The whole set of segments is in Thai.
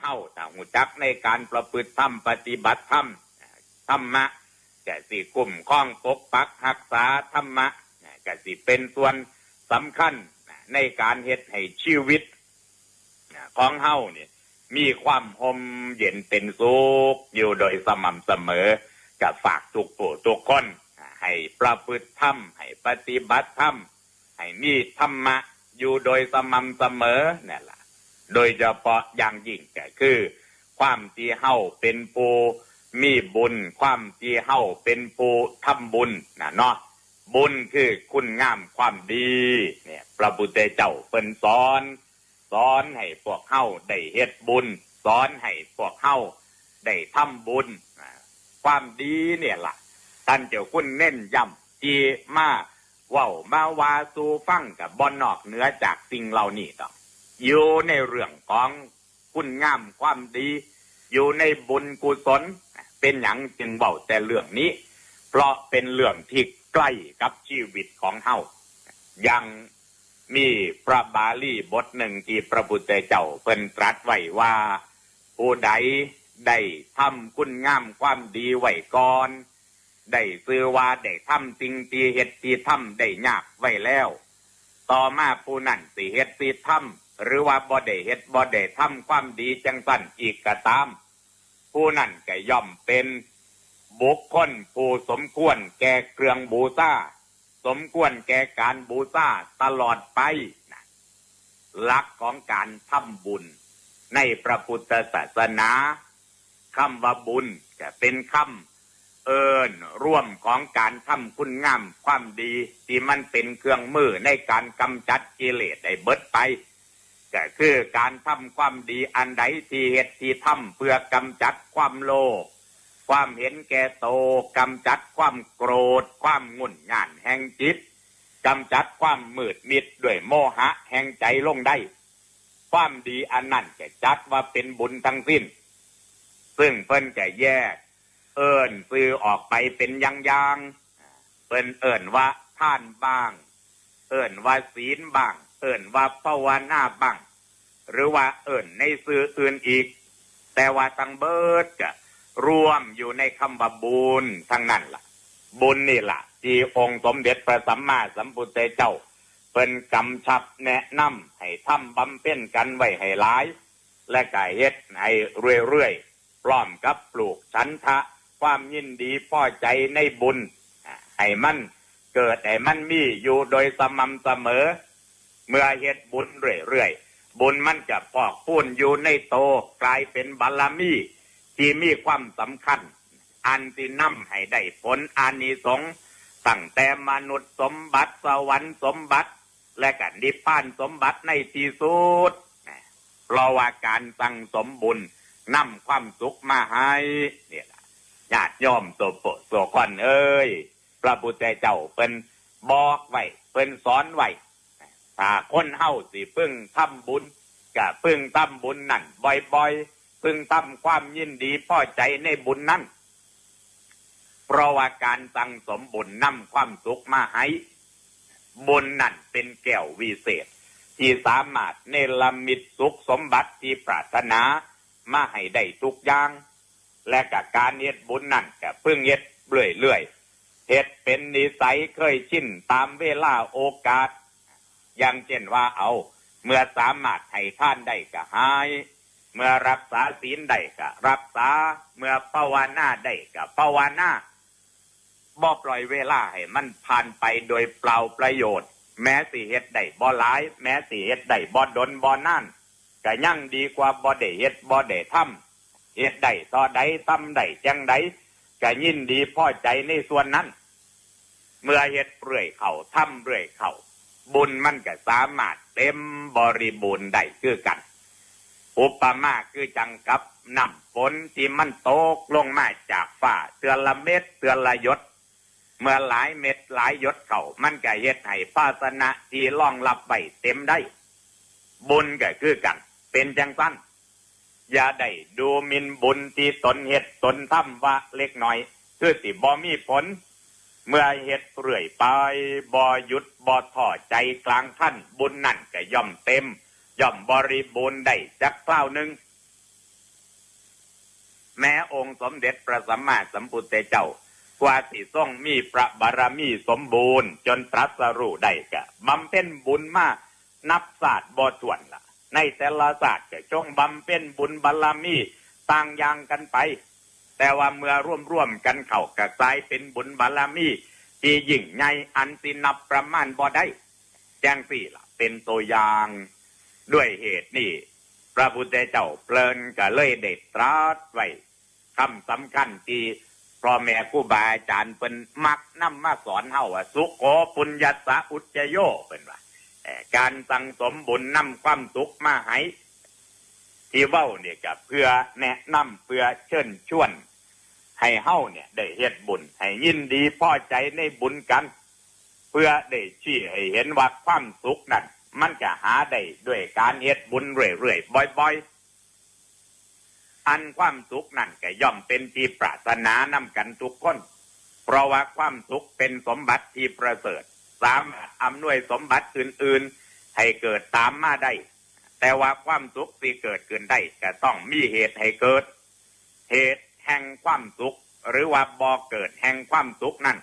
เฮาถ้าหูจักในการประพฤติธรรมปฏิบัติธรรมธรรมะกสิกลุ่มข้องปกปักรักษาธรรมะกสิเป็นส่วนสำคัญในการเฮ็ดให้ชีวิตของเฮาเนี่ยมีความหมเย็นเป็นสุขอยู่โดยสม่ำเสมอกับฝากทุกผู้ทุกคนให้ประพฤติธรรมให้ปฏิบัติธรรมให้มีธรรมะอยู่โดยสม่ำเสมอนี่แหละ โดยเฉพาะอย่างยิ่งก็คือ ความที่เฮาเป็นปูมีบุญ ความที่เฮาเป็นปูทำบุญนะเนาะบุญคือคุณงามความดีเนี่ยพระพุทธเจ้าเพิ่นสอน สอนให้พวกเฮาได้เฮ็ดบุญ สอนให้พวกเฮาได้ทำบุญ ความดีเนี่ยล่ะ ท่านเจ้าคุณเน้นย้ำที่มาเว้ามาวาสูฟังกับบอนนอกเหนือจากสิ่งเหล่านี้ต้อ อยู่ในเรื่องของคุณงามความดี อยู่ในบุญกุศล เป็นอย่างจึงเบาแต่เรื่องนี้ เพราะเป็นเรื่องที่ใกล้กับชีวิตของเฮายังมีพระบาลีบทหนึ่งที่พระพุทธเจ้าเพิ่นตรัสไว้ว่า ผู้ใดได้ทำคุณงามความดีไว้ก่อน ได้ซื้อว่าได้ทำสิ่งที่เฮ็ดที่ทำได้ยากไว้แล้ว ต่อมาผู้นั้นสิเฮ็ดสิทำ หรือว่าบ่ได้เฮ็ดบ่ได้ทำความดีจังสั้นอีกก็ตาม ผู้นั้นก็ย่อมเป็นบุคคลผู้สมควรแก่เครื่องบูชาสมควรแก่การบูชาตลอดไปนะหลักของการทำบุญ ในพระพุทธศาสนาคำว่าบุญจะเป็นคำเอิญร่วมของการทำคุณงามความดี ที่มันเป็นเครื่องมือในการกำจัดกิเลสได้เบิดไป ก็คือการทำความดีอันใดที่เหตุที่ทำเพื่อกำจัดความโลภความเห็นแก่โตกำจัดความโกรธ ความงุ่นง่านแห่งจิตกำจัดความมืดมิดด้วยโมหะแห่งใจลงได้ ความดีอันนั้นจะจัดว่าเป็นบุญทั้งสิ้น ซึ่งเพิ่นจะแยก เอิญซื้อออกไปเป็นย่างยางๆเพิ่นเอิญว่าท่านบ้าง เอิญว่าศีลบ้าง เอิญว่าภาวนาบ้าง หรือว่าเอิญในซื้ออื่นอีก แต่ว่าทั้งเบิดก็รวมอยู่ในคำว่าบุญทั้งนั้นล่ะ บุญนี่ล่ะ ที่องค์สมเด็จพระสัมมาสัมพุทธเจ้าเป็นกำชับแนะนำให้ทำบำเพ็ญกันไว้ให้หลาย และก็เฮ็ดให้เรื่อยๆพร้อมกับปลูกฉันทะ ความยินดีพอใจในบุญให้มันเกิดให้มันมีอยู่โดยสม่ำเสมอ เมื่อเฮ็ดบุญเรื่อยๆ บุญมันจะพอกพูนอยู่ในโตกลายเป็นบารมี ที่มีความสำคัญ อันที่นำให้ได้ผลอานิสงส์ตั้งแต่มนุษย์สมบัติสวรรค์สมบัติ และกันนิพพานสมบัติในที่สุดเพราะว่าการสั่งสมบุญนำความสุขมาให้เนี่ยญาติโยมโสโปโสคอนเอ้ย พระพุทธเจ้าเป็นบอกไว้เป็นสอนไว้ ถ้าคนเฮาสิพึ่งทำบุญก็พึ่งทำบุญนั่นบ่อยๆพึงทำความยินดีพอใจในบุญนั้นเพราะว่าการสั่งสมบุญนำความสุขมาให้บุญนั่นเป็นแก้ววิเศษ ที่สามารถเนรมิตสุขสมบัติที่ปรารถนามาให้ได้ทุกอย่าง และกับการเฮ็ดบุญนั่นก็เพิ่งเฮ็ดเรื่อยๆเฮ็ดเป็นนิสัยเคยชินตามเวลาโอกาส อย่างเช่นว่าเอา เมื่อสามารถให้ท่านได้ก็หาย เมื่อรักษาศีลได้ก็รักษา เมื่อภาวนาได้ก็ภาวนาบ่ปล่อยเวลาให้มันผ่านไปโดยเปล่าประโยชน์ แม้สิเฮ็ดได้บ่หลาย แม้สิเฮ็ดได้บ่ดนบ่นั่นก็ยั่งดีกว่าบ่ได้เฮ็ดบ่ได้ทำเฮ็ดได้ต่อใดทำได้จังใดก็ยินดีพอใจในส่วนนั้น เมื่อเฮ็ดเรื่อยเข่าทำเรื่อยเข่า บุญมันก็สามารถเต็มบริบูรณ์ได้คือกัน อุปมาคือจังกับน้ำฝนที่มันตกลงมาจากฟ้าเตือนละเม็ดเตือนละยดเมื่อหลายเม็ดหลายยดเขามันก็เฮ็ดให้ภาชนะที่รองรับไว้เต็มได้ บุญก็คือกัน เป็นจังสั้นอย่าได้ดูหมินบุญที่ตนเฮ็ดตนทำว่าเล็กน้อย คือสิบ่มีผล เมื่อเฮ็ดเรื่อยไปบ่หยุดบ่ท้อใจกลางท่านบุญนั่นก็ย่อมเต็ม ย่อมบริบูรณ์ได้จักคราวหนึ่งแม้องค์สมเด็จพระสัมมาสัมพุทธเจ้ากว่าสิทรงมีพระบารมีสมบูรณ์ จนตรัสรู้ได้กะบำเพ็ญบุญมาก นับศาสตร์บ่ถ้วนละในแต่ละศาสตร์ก็จงบำเพ็ญบุญบารมีต่างอย่างกันไป แต่ว่าเมื่อร่วมร่วมกันเข้ากระจายเป็นบุญบารมีที่ยิ่งใหญ่อันสินับประมาณบ่ได้ แจ้งสี่ละเป็นตัวอย่างด้วยเหตุนี้พระพุทธเจ้าเพลินก็เลยเด็ดตรัสไว้คำสำคัญที่พ่อแม่ครูบาอาจารย์เป็นมักนำมาสอนเฮาว่าสุโขปุญญาสะอุจโยเป็นว่าการสั่งสมบุญนำความสุขมาให้ที่เว้าเนี่ยก็เพื่อแนะนำเพื่อเชิญชวน ให้เฮาเนี่ย ได้เฮ็ดบุญ ให้ยินดีพอใจในบุญกัน เพื่อได้ชี้ให้เห็นว่าความสุขนั้นมันจะหาได้ด้วยการเฮ็ดบุญเรื่อยๆบ่อย ๆ อันความสุขนั่นก็ย่อมเป็นที่ปรารถนานำกันทุกคน เพราะว่าความสุขเป็นสมบัติที่ประเสริฐ สามารถอำนวยสมบัติอื่น ๆ ให้เกิดตามมาได้ แต่ว่าความสุขที่เกิดขึ้นได้ก็ต้องมีเหตุให้เกิด เหตุ แห่งความสุข หรือว่าบ่อเกิดแห่งความสุขนั่น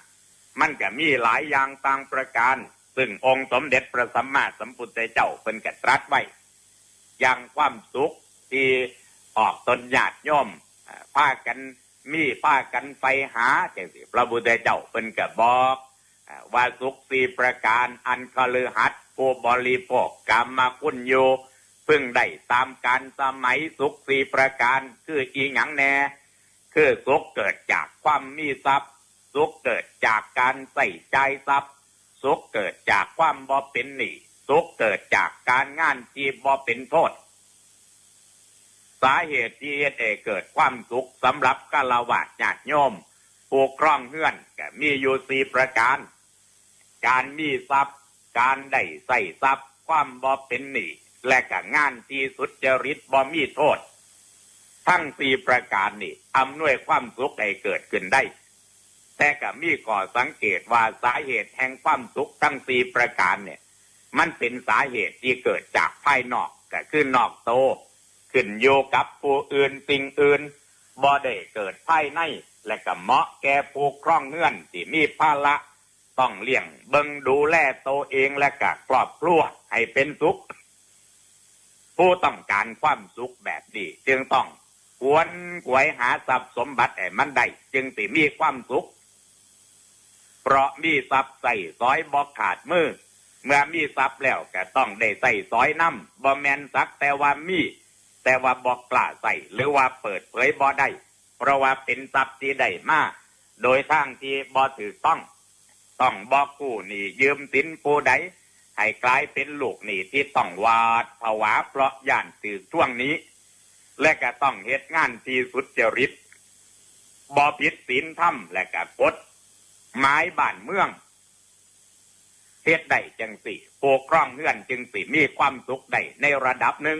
มันก็มีหลายอย่างต่างประการ ซึ่งองค์สมเด็จพระสัมมาสัมพุทธเจ้าเป็นกตรัสไว้ อย่างความสุขที่ออกตนญาติยมอ่าพากันมีพากันไปหาจังสิพระพุทธเจ้าเป็นกบอกอ่าว่าสุขสี่ประการอันคลือหัดผู้บริโภคกรรมคุณโยพึ่งได้ตามการสมัยสุขสี่ประการคืออีหยังแน่ คือสุขเกิดจากความมีทรัพย์สุขเกิดจากการใส่ใจทรัพย์สุขเกิดจากความบ่เป็นหนี้สุขเกิดจากการงานที่บ่เป็นโทษ สาเหตุที่เฮ็ดให้เกิดความสุขสำหรับกาลวาดญาติโยมผู้ครองเฮือนก็มีอยู่สี่ประการ การมีทรัพย์ การได้ใส่ทรัพย์ ความบ่เป็นหนี้และก็งานที่สุดจริตบ่มีโทษ ทั้งสี่ประการนี้อำนวยความสุขให้เกิดขึ้นได้ แต่ก็มีก่อสังเกตว่าสาเหตุแห่งความสุขทั้งสี่ประการเนี่ย มันเป็นสาเหตุที่เกิดจากภายนอกก็คือนอกโต ขึ้นโยกับผู้อื่นสิ่งอื่นบ่ได้เกิดภายในและก็เหมาะแก่ผู้ครองเงื่อนที่มีภาระต้องเลี้ยงเบิงดูแลตัวเองและก็ครอบครัวให้เป็นสุข ผู้ต้องการความสุขแบบนี้จึงต้อง กวนกวยหาทรัพย์สมบัติให้มันได้จึงสิมีความสุข เพราะมีทรัพย์ใส่ซอยบอกขาดมือ เมื่อมีทรัพย์แล้วก็ต้องได้ใส่ซอยน้ำบ่แมนสักแต่ว่ามี แต่ว่าบอกกล้าใส่หรือว่าเปิดเผยบ่ได้ เพราะว่าเป็นทรัพย์ที่ได้มาโดยทางที่บ่ถือต้อง ต้องบอกกู้หนี้ยืมสินผู้ใดให้กลายเป็นลูกหนี้ที่ต้องวาดผวาเพราะย่านตือช่วงนี้ และก็ต้องเหตุงานที่สุดจริตบ่ผิดศีลธรรมและก็กฎหมายบ้านเมืองเฮ็ดได้จังสี่ปกครองเงื่อนจึงสิมีความสุขได้ในระดับหนึ่ง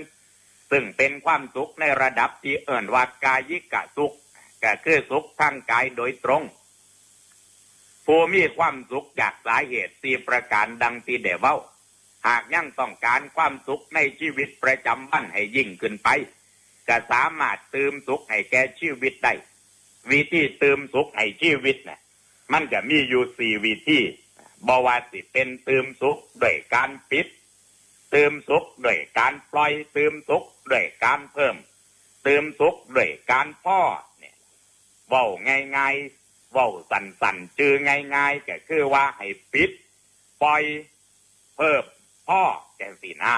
ซึ่งเป็นความสุขในระดับที่เอิ่นว่ากายิกะสุขก็คือสุขทางกายโดยตรงผู้มีความสุขจากสาเหตุสี่ประการดังที่เดเว้า หากยังต้องการความสุขในชีวิตประจำวันให้ยิ่งขึ้นไป ก็สามารถเติมสุขให้แก่ชีวิตได้วิธีเติมสุขให้ชีวิตนะมันจะมีอยู่สี่วิธีบว่าสิเป็นเติมสุขด้วยการปิด เติมสุขด้วยการปล่อยเติมสุขด้วยการเพิ่ม เติมสุขด้วยการพ่อเนี่ยเว้าง่ายๆเว้าสั่นๆจือง่ายๆก็คือว่าให้ปิด ปล่อยเพิ่มพ่อจังสีหน้า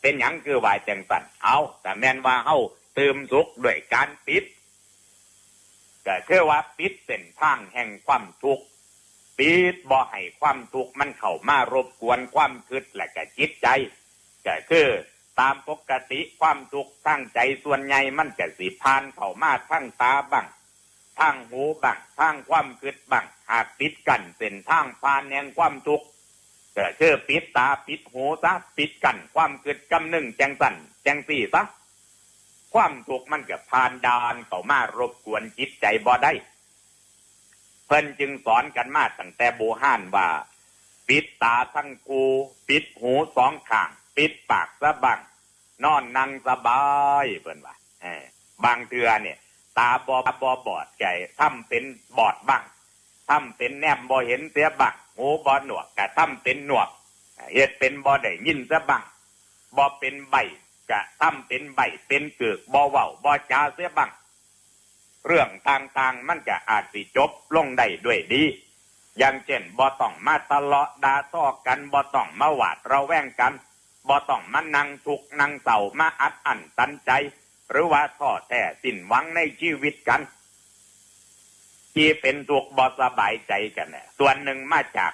เป็นหยังคือว่าจังสันเอาแต่แมนว่าเฮาเติมสุขด้วยการปิดก็คือว่าปิดเส้นทางแห่งความทุกข์ปิดบ่ให้ความทุกข์มันเข้ามารบกวนความคิดและก็จิตใจก็คือตามปกติความทุกข์ทางใจส่วนใหญ่มันจะสิพานเข้ามาทั้งตาบ้างทางหูบ้างทางความคิดบ้างหากปิดกันเส้นทางพานแห่งความทุกข์ ก็คือปิดตาปิดหูซะปิดกัน ความเกิดกำหนึ่งจังสันแจงสี่ซะความทุกข์มันกับพานดานเข้ามารบกวนจิตใจบ่ได้ เพิ่นจึงสอนกันมาตั้งแต่โบห้านว่า ปิดตาทั้งกู ปิดหูสองข้าง ปิดปากซะบังนอนนั่งสบายเพิ่นว่าเออบางเทือเนี่ย ตาบอบอบอดใจทำเป็นบอดบ้างทำเป็นแนมบอเห็นเสียบ้าง หูบอหนวกกะทำเป็นหนวกเฮ็ดเป็นบอได้ยินเสบ้างบอเป็นใบกะทำเป็นใบเป็นเกือกบอเว้าบอจาเสียบ้างเรื่องต่างๆมันก็อาจสิจบลงได้ด้วยดี อย่างเช่นบ่ต้องมาทะเลาะด่าทอกันบ่ต้องมาหวาดระแวงกันบ่ต้องมานั่งทุกนั่งเศร้ามาอัดอั้นตันใจ หรือว่าท้อแท้สิ้นหวังในชีวิตกัน ที่เป็นทุกข์บ่สบายใจกันเนี่ยส่วนหนึ่งมาจาก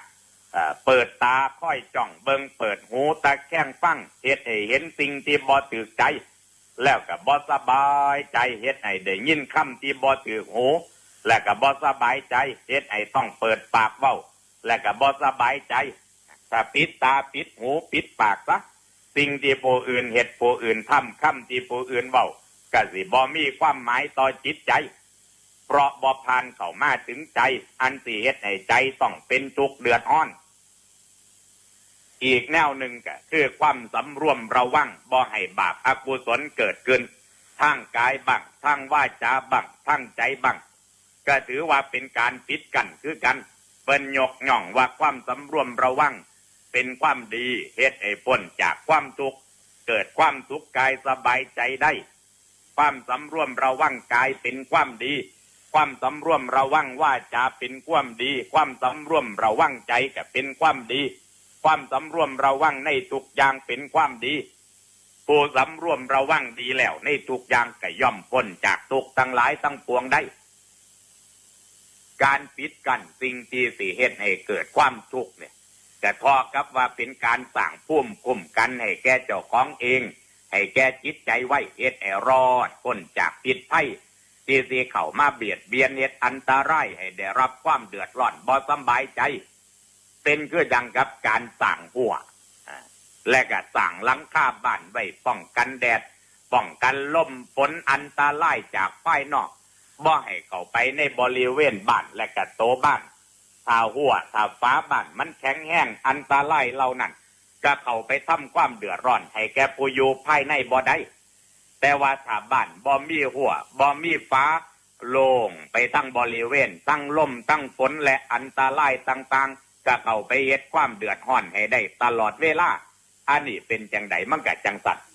เปิดตาค่อยจ้องเบิงเปิดหูตาแข้งฟังเฮ็ดให้เห็นสิ่งที่บ่ถือใจ แล้วก็บ่สบายใจเฮ็ดให้ได้ยินคำที่บ่ถือหูและก็บ่สบายใจเฮ็ดให้ต้องเปิดปากเว้า และก็บ่สบายใจถ้าปิดตาปิดหูปิดปากซะสิ่งที่ผู้อื่นเฮ็ดผู้อื่นทำคำที่ผู้อื่นเว้าก็สิบ่มีความหมายต่อจิตใจ เพราะบ่ผ่านเข้ามาถึงใจ อันสิเฮ็ดให้ใจต้องเป็นทุกข์เดือดร้อน อีกแนวหนึ่งก็คือความสำรวมระวังบ่ให้บาปอกุศลเกิดขึ้นทางกายบังทางวาจาบังทางใจบังก็ถือว่าเป็นการปิดกันคือกันเปิ้นยกย่องว่าความสำรวมระวัง เป็นความดีเฮ็ดให้พ้นจากความทุกข์เกิดความสุขกายสบายใจได้ ความสำรวมระวังกายเป็นความดี ความสำรวมระวังว่าจะเป็นความดี ความสำรวมระวังใจก็เป็นความดี ความสำรวมระวังในทุกอย่างเป็นความดีผู้สำรวมระวังดีแล้ว ในทุกอย่างก็ย่อมพ้นจากทุกทั้งหลายทั้งปวงได้ การปิดกั้นสิ่งที่สิเหตุให้เกิดความทุกข์เนี่ยแต่ทอกับว่าเป็นการสั่งพุ่มคุมกันให้แก่เจ้าของเอง ให้แก่จิตใจไว้เอ็ดให้รอดพ้นจากพิษภัย ที่สิเข้ามาเบียดเบียนเอ็ดอันตรายให้ได้รับความเดือดร้อนบ่สบายใจ เป็นคือดังกับการสั่งหัวและก็สั่งลังคาบ้านไว้ป้องกันแดด ป้องกันลมฝนอันตรายจากภายนอกบ่ให้เข้าไปในบริเวณบ้านและก็โตบ้านถ้าหัวถ้าฟ้าบ้านมันแข็งแห้งอันตรายเหล่านั้นก็เข้าไปทำความเดือดร้อนให้แกผู้อยู่ภายในบ่ได้ แต่ว่าถาบ้านบ่มีหัวบ่มีฟ้าโล่งไปทั้งบริเวณทั้งลมทั้งฝนและอันตรายต่างๆ ก็เข้าไปเฮ็ดความเดือดร้อนให้ได้ตลอดเวลา อันนี้เป็นจังไดมันก็จังสัตว์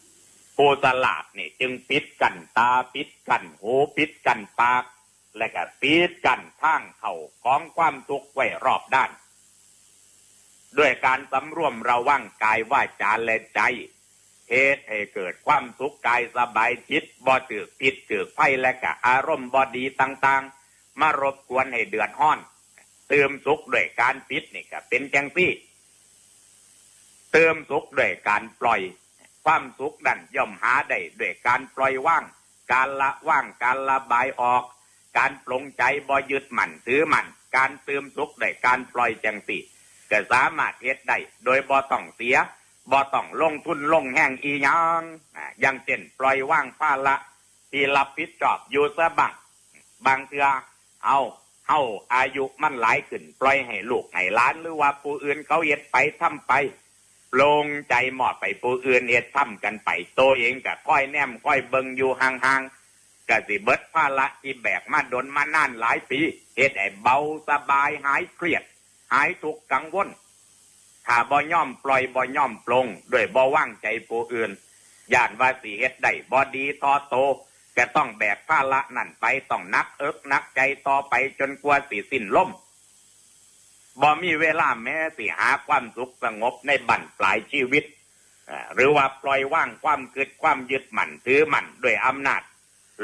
ผู้สลาดนี่จึงปิดกันตาปิดกันหูปิดกันปาก และก็ปิดกันทางเข่าของความทุกข์ไว้รอบด้าน ด้วยการสำรวมระวังกายว่าจาและใจ เหตุให้เกิดความสุขกายสบายจิตบ่ถือผิดถือไฟและก็อารมณ์บอดีต่างๆ มารบกวนให้เดือดร้อน เติมสุขด้วยการปิดนี่ก็เป็นจังซี่เติมสุขด้วยการปล่อย ความสุขดันย่อมหาได้ด้วยการปล่อยว่าง การละว่างการระบายออก การปลงใจบ่ยึดมั่นถือมั่นการเติมสุขด้วยการปล่อยจังสิก็สามารถเฮ็ดได้โดยบ่ต้องเสีย บ่ต้องลงทุนลงแห้งอีหยังอ่าอย่างเช่นปล่อยว่างภาละ ที่รับผิดชอบอยู่ซะบังบางเทื่อเอาเฮาอายุมันหลายขึ้น ปล่อยให้ลูกให้ล้านหรือว่าผู้อื่นเขาเฮ็ดไปทำไปลงใจหมอดไปผู้อื่นเฮ็ดทำกันไปโตวเองก็ค่อยแนมค่อยเบิงอยู่ห่างๆก็สิเบิดภาระที่แบกมาดนมานานหลายปีเฮ็ดให้เบาสบายหายเครียด หายทุกข์กังวล ถ้าบ่ย่อมปล่อยบ่ย่อมปลงด้วยบ่ว่างใจผู้อื่นย่านว่าสิเฮ็ดได้บ่ดีต่อโตก็ต้องแบกภาระนั่นไปต้องนักเอิกนักใจต่อไปจนกว่าสิสิ้นลมบ่มีเวลาแม้สิหาความสุขสงบในบั้นปลายชีวิต หรือว่าปล่อยว่างความคิดความยึดมั่นถือมั่นด้วยอำนาจ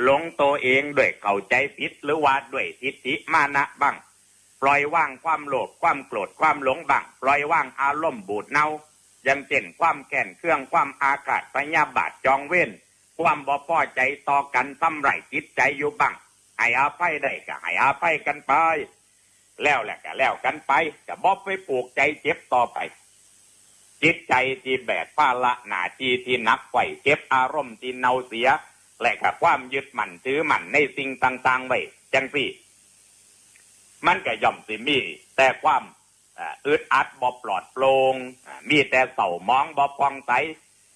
หลงตัวเองด้วยเข้าใจผิดหรือว่าด้วยทิฏฐิมานะบ้าง ปล่อยว่างความโลภความโกรธความหลงบ้างปล่อยว่างอารมณ์บูดเน่าย่างเช่นความแก่นเครื่องความอาฆาตพยาบาทจองเว้นความบ่พอใจต่อกันทำไรจิตใจอยู่บ้างให้อาภัยได้ก็ให้อาภัยกันไป แล้วแหละก็แล้วกันไปก็บ่ไปปลูกใจเจ็บต่อไป จิตใจที่แบกภาระหนาที่ที่นักไหวเก็บอารมณ์ที่เน่าเสีย และกับความยึดมั่นถือมั่นในสิ่งต่างๆไว้จังสี่ มันก็ย่อมสิมี แต่ความอึดอัดบ่ปลอดโปร่งอ่ามีแต่เศร้ามองบ่ปองใส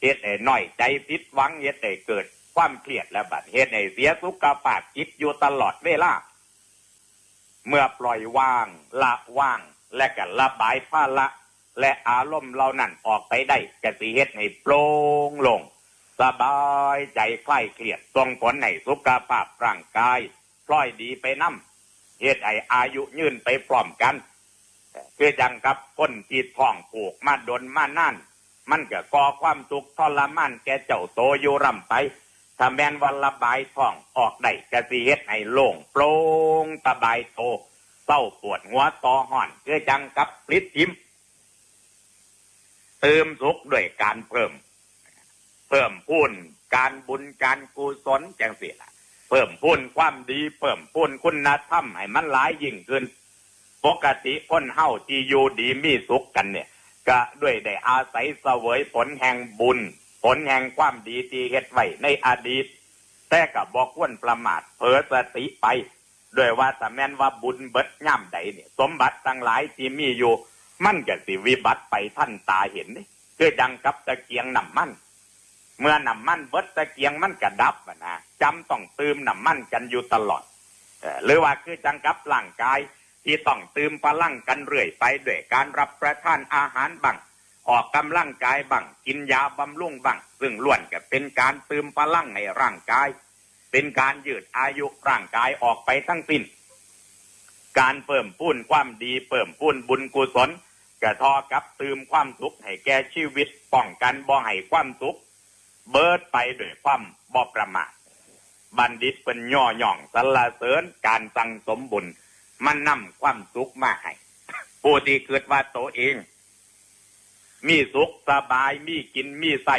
เฮ็ดให้น้อยใจผิดหวังเฮ็ดให้เกิด ความเครียดและบัดเหตุให้เสียสุขภาพจิตอยู่ตลอดเวลาเมื่อปล่อยว่างละว่าง และก็ระบายภาระและอารมณ์เหล่านั้นออกไปได้กสิเฮ็ดให้โปร่งลง สบายใจคลายเครียดส่งผลให้สุขภาพร่างกาย ปล่อยดีไปน้ำ เฮ็ดให้อายุยืนไปพร้อมกันคือจังกับคนที่ท้องผูกมาดนมานานมันก็ก่อความทุกข์ทรมานแก่เจ้าโตอยู่ร่ำไปถ้าแมนวันระบายท้องออกได้กะสิเฮ็ดให้โล่งโปร่งสบายโตเศร้าปวดหัวต่อห่อนคือจังกับปลิดทิมเติมสุขด้วยการเพิ่ม เพิ่มพูนการบุญการกุศลจังสิล่ะ เพิ่มพูนความดีเพิ่มพูนคุณธรรมให้มันหลายยิ่งขึ้น ปกติคนเฮาที่อยู่ดีมีสุขกันเนี่ย ก็ด้วยได้อาศัยเสวยผลแห่งบุญ ผลแห่งความดีที่เฮ็ดไว้ในอดีต แต่กับบอกควรประมาทเผลอสติไปด้วยว่าแต่แม่นว่าบุญเบิดย่ำใดเนี่ย สมบัติทั้งหลายที่มีอยู่ มันก็สิวิบัติไปท่านตาเห็นนี่คือดังกับตะเกียงน้ำมัน เมื่อน้ำมันเบิดตะเกียงมันกระดับนะจำต้องเติมน้ำมันกันอยู่ตลอดหรือว่าคือจังกับร่างกาย ที่ต้องเติมพลังกันเรื่อยไปด้วยการรับประทานอาหารบังออกกำลังกายบังกินยาบำรุงบังซึ่งล้วนก็เป็นการเติมพลังในร่างกาย เป็นการยืดอายุร่างกายออกไปทั้งสิ้นการเพิ่มพูนความดีเพิ่มพูนบุญกุศลกระทอกับเติมความสุขให้แก่ชีวิตป้องกันบ่ให้ความสุข เบิดไปด้วยความบ่ประมาทบัณฑิตเป็นย่อหย่องสรรเสริญการสั่งสมบุญมันนำความสุขมาให้ผู้ที่เกิดว่าตัวเอง มีสุขสบายมีกินมีใส่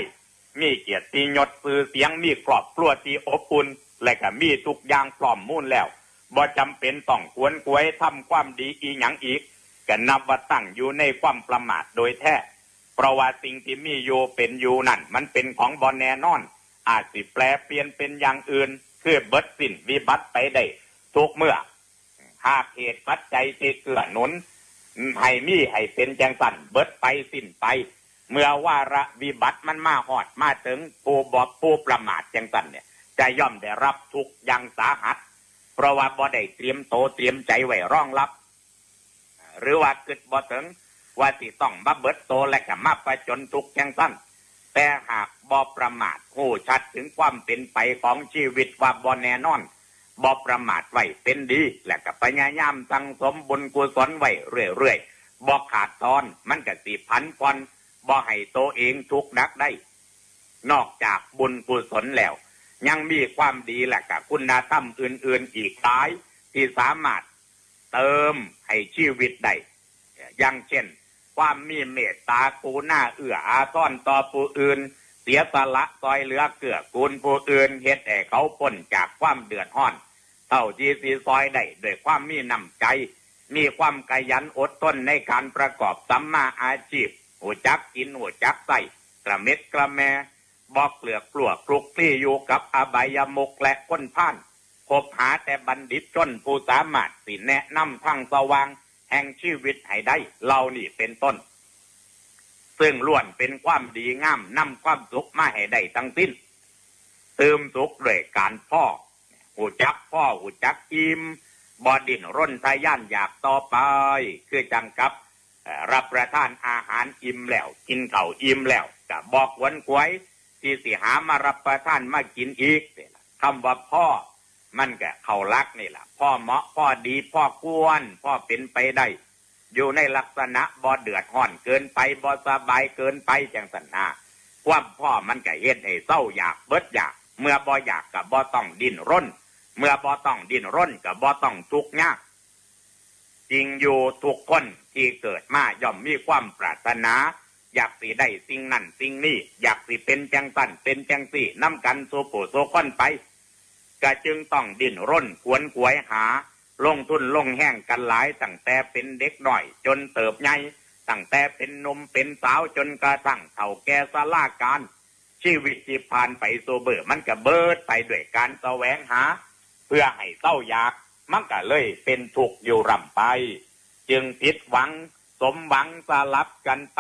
มีเกียรติยศสื่อเสียงมีครอบครัวที่อบอุ่นและก็มีทุกอย่างพร้อมมูลแล้วบ่จำเป็นต้องควนกวยทำความดีอีหยังอีกก็นับว่าตั้งอยู่ในความประมาทโดยแท้ ราะว่าสิ่งที่มีอยู่เป็นอยู่นั่น มันเป็นของบอแน่นอน อาจสิแปลเปลี่ยนเป็นอย่างอื่น คือเบิดสิ้นวิบัติไปได้ทุกเมื่อ หากเหตุปัจจัยที่เกื้อหนุนให้มีให้เป็นจังสันเบิดไปสิ้นไป เมื่อว่าระวิบัติมันมาหอดมาถึงผู้บอกผู้ประมาทจังสันเนี่ย จะย่อมได้รับทุกอย่างสาหัส เพราะว่าบ่ได้เตรียมโตเตรียมใจไว้รองรับ หรือว่าเกิดบ่ถึง ว่าสิต้องมาเบิดโตและก็มาประจนทุกข์แจังสั้นแต่หากบ่ประมาทหูชัดถึงความเป็นไปของชีวิตว่าบ่แน่นอนบ่ประมาทไว้เป็นดี และก็พยายามสั่งสมบุญกุศลไว้เรื่อยๆบ่ขาดตอนมันก็สิพันพรบ่ให้ตัวเองทุกข์นักได้ นอกจากบุญกุศลแล้ว ยังมีความดีและก็คุณธรรมอื่นๆอีกหลายที่สามารถเติมให้ชีวิตได้อย่างเช่น ความมีเมตตากูหน้าเอื้ออาทรต่อผู้อื่น เสียสละซอยเหลือเกื้อกูลผู้อื่นเฮ็ดให้เขาพ้นจากความเดือดร้อน เท่าที่สีซอยได้ด้วยความมีน้ำใจ มีความขยันอดทนในการประกอบสัมมาอาชีพหัวจักกินหัวจักใส่กระเม็ดกระแมบอกเกลือกปลวคลุกคลี่อยู่กับอบายมุกและก้นพ่านคบหาแต่บัณฑิตจนผู้สามารถสิแนะนำทางสว่าง แห่งชีวิตให้ได้ เรานี่เป็นต้น ซึ่งล้วนเป็นความดีงามนำความสุขมาให้ได้ทั้งสิ้นเติมสุขด้วยการพ่อหูจักพ่อหูจักอิ่มบอดินร่นทะย่านอยากต่อไป คือจังกับรับประทานอาหารอิ่มแล้ว กินเข่าอิ่มแล้วก็บอกวนกวยที่สิหามารับประทานมากินอีกคำว่าพ่อ มันก็เขารักนี่แหละพ่อเหมาะพ่อดีพ่อกวนพ่อเป็นไปได้ อยู่ในลักษณะบ่เดือดห่อนเกินไปบ่สบายเกินไปจังสันนาความพ่อมันก็เฮ็ดให้เศร้าอยากเบิดอยาก เมื่อบ่อยากกับบ่ต้องดิ้นร่น เมื่อบ่ต้องดิ้นร่นกับบ่ต้องทุกข์ยากจริงอยู่ทุกคนที่เกิดมาย่อมมีความปรารถนา อยากสิได้สิ่งนั่นสิ่งนี้อยากสิเป็นจังสันเป็นจังสี่น้ำกันโซโปโซคอนไป ก็จึงต้องดิ้นร่นขวนขวยหา ลงทุนลงแห้งกันหลายตั้งแต่เป็นเด็กหน่อย จนเติบใหญ่ตั้งแต่เป็นนมเป็นสาวจนกระทั่งเฒ่าแก่สลาการ ชีวิตที่ผ่านไปโซเบอร์มันก็เบิดไปด้วยการแสวงหา เพื่อให้เศร้าอยากมันก็เลยเป็นทุกข์อยู่ร่ำไป จึงผิดหวัง สมหวังสลับกันไป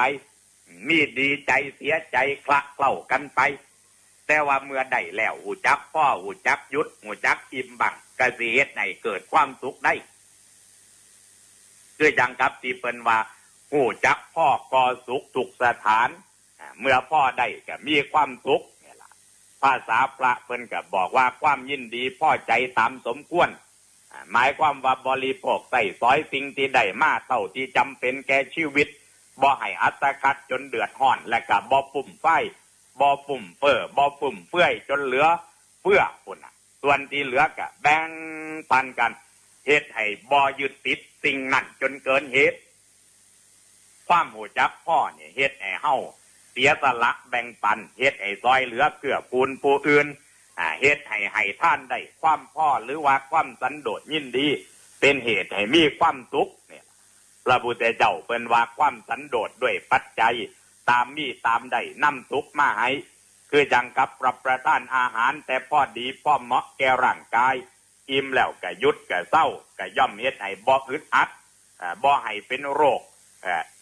มีดีใจเสียใจคละเคล้ากันไป แต่ว่าเมื่อได้แล้วหูจักพ่อหูจักยุดหูจักอิ่มบังกสิเฮ็ดให้เกิดความสุขได้คือจังกับที่เปิ้นว่าหูจักพ่อก่อสุขทุกสถาน เมื่อพ่อได้ก็มีความสุขเนี่ล่ะภาษาพระเปิ้นก็บอกว่าความยินดีพ่อใจตามสมควรหมายความว่าบริโภคใส่สอยสิ่งที่ได้มาเท่าที่จำเป็นแก่ชีวิตบ่ให้อัตคัดจนเดือดร้อนและก็บ่ปุ่มไฟ บอปุ่มเปื่อบอปุ่มเปื่อยจนเหลือเพื่อคนน่ะ ส่วนที่เหลือกะแบ่งปันกันเหตุให้บอยึดติดสิ่งนั้นจนเกินเหตุ ความหูจักพ่อเนี่ยเหตุให้เฮาเสียสละแบ่งปันเหตุให้ซอยเหลือเกือกูลผู้อื่นอ่าเหตุให้ให้ท่านได้ความพ่อหรือว่าความสันโดษยินดี เป็นเหตุให้มีความสุขเนี่ยพระพุทธเจ้าเป็นว่าความสันโดษด้วยปัจจัย ตามมีตามได้นำทุกมาให้คือจังกับปรับประทานอาหาร แต่พอดีพอเหมาะแก่ร่างกาย อิ่มแล้วก็ยุดก็เศร้าก็ย่อมเฮ็ดให้บ่อึดอัดอ่าบ่ให้เป็นโรค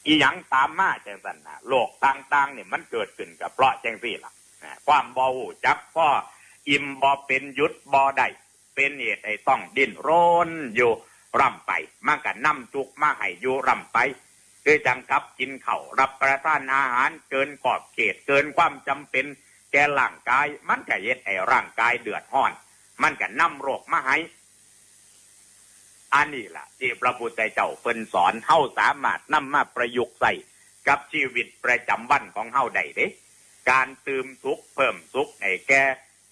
อีหยังตามมาจังซั่นนะโรคต่างๆเนี่ยมันเกิดขึ้นกับเพราะจังซี่ล่ะความบ่ฮู้จักพ่ออิ่มบ่เป็นยุดบ่ได้เป็นเหตุให้ต้องดิ้นรนอยู่ร่ำไป มันก็นำทุกมาให้อยู่ร่ำไป คือจังกับกินเข่ารับประทานอาหารเกินขอบเขตเกินความจำเป็น แก่ร่างกาย มันก็เย็ดให้ร่างกายเดือดร้อน มันก็นำโรคมาให้อันนี้ล่ะที่พระพุทธเจ้าเพิ่นสอนเฮาสามารถนำมาประยุกต์ใส่กับชีวิตประจำวันของเฮาได้เด้ การตื่มสุขเพิ่มสุขให้แก่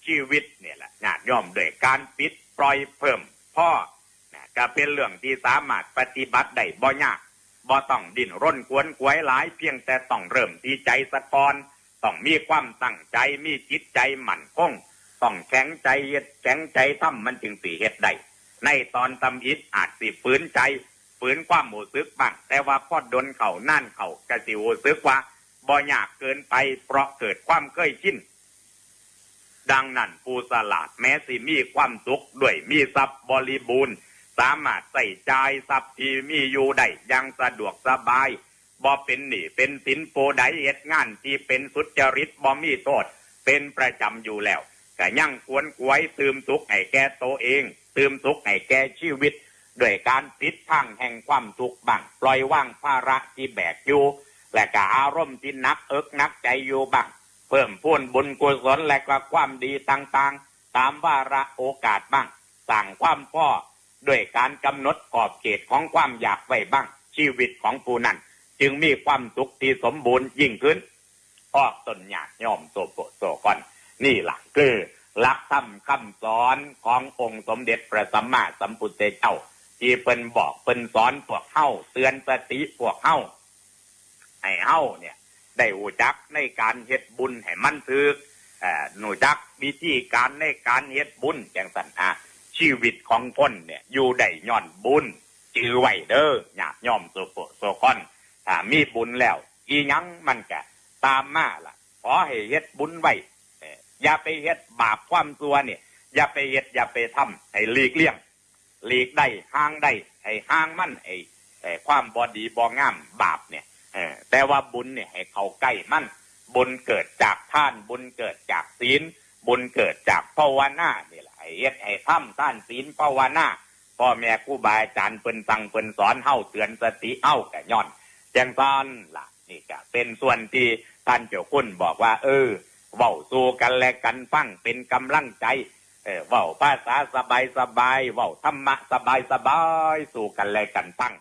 ชีวิตเนี่ยแหละญาติย่อมด้วยการปิดปล่อยเพิ่มพ่อนะก็เป็นเรื่องที่สามารถปฏิบัติได้บ่ยาก บ่ต้องดิ้นร่นกวนกวยหลายเพียงแต่ต้องเริ่มที่ใจสะกอนต้องมีความตั้งใจมีจิตใจหมั่นคงต้องแข็งใจเฮ็ดแข็งใจทำมันจึงสิเฮ็ดได้ในตอนทำอิฐอาจสิฝืนใจฝืนความหมู่ซึกบ้างแต่ว่าพอดดนเข่านั่นเข่ากระสิโอซึกว่าบ่อยากเกินไปเพราะเกิดความเคยชินดังนั้นผู้สลาดแม้สิมีความสุขด้วยมีทรัพย์บริบูรณ์ สามารถใส่ใจายทรัพย์ที่มีอยู่ได้อยังสะดวกสบายบ่เป็นหนี้เป็นสินโปใดเหตุงานที่เป็นสุจริตบ่มีโทษเป็นประจำอยู่แล้วก็ยังควรกวยตืมสุขให้แก่ตัวเองตืมสุขให้แก่ชีวิตด้วยการปิดทางแห่งความทุกข์บ้างปล่อยว่างภาระที่แบกอยู่ และก็อารมณ์ที่นักเอิกนักใจอยู่บ้างเพิ่มพูนบุญกุศลและก็ความดีต่างๆ ตามวาระโอกาสบ้างสั่งความพ่อ ด้วยการกำหนดขอบเขตของความอยากไว้บ้าง ชีวิตของผู้นั้น จึงมีความสุขที่สมบูรณ์ยิ่งขึ้น ออกตนหยาดย่อมโสโปโสก่อนนี่หลักคือหลักธรรมคำสอนขององค์สมเด็จพระสัมมาสัมพุทธเจ้า ที่เป็นบอกเป็นสอนพวกเฮาเตือนสติพวกเฮาให้เฮาเนี่ย ได้หูจักในการเฮ็ดบุญให้มันถึกเอ่อหนูจักวิธีการในการเฮ็ดบุญอย่างสันอา ชีวิตของคนเนี่ยอยู่ได้ย่อนบุญจือไว้เด้อญาติย่อมโซโโซคอนถ้ามีบุญแล้ว อียังมันก็ตามมาล่ะขอให้เฮ็ดบุญไว้อย่าไปเฮ็ดบาปความตัวเนี่ยอย่าไปเฮ็ดอย่าไปทำให้หลีกเลี่ยงหลีกได้ห่างได้ให้ห่างมันไอ้ความบอดีบองามบาปเนี่ยแต่ว่าบุญเนี่ยให้เขาใกล้มันบุญเกิดจากท่านบุญเกิดจากศีลบุญเกิดจากภาวนาเนี่ย ให้เอ็ดให้ถ้ำท่านศีลภาวนาพ่อแม่ครูบาอาจารย์เปิ้นสั่งเปิ้นสอนเฮาเตือนสติเฮากะย้อนจังตอนล่ะนี่ก็เป็นส่วนที่ท่านเจ้าคุณบอกว่า เออเว้าสู่กันและกันฟังเป็นกำลังใจเออเว้าภาษาสบายสบายเว้าธรรมะสบายสบายสู่กันและกันฟัง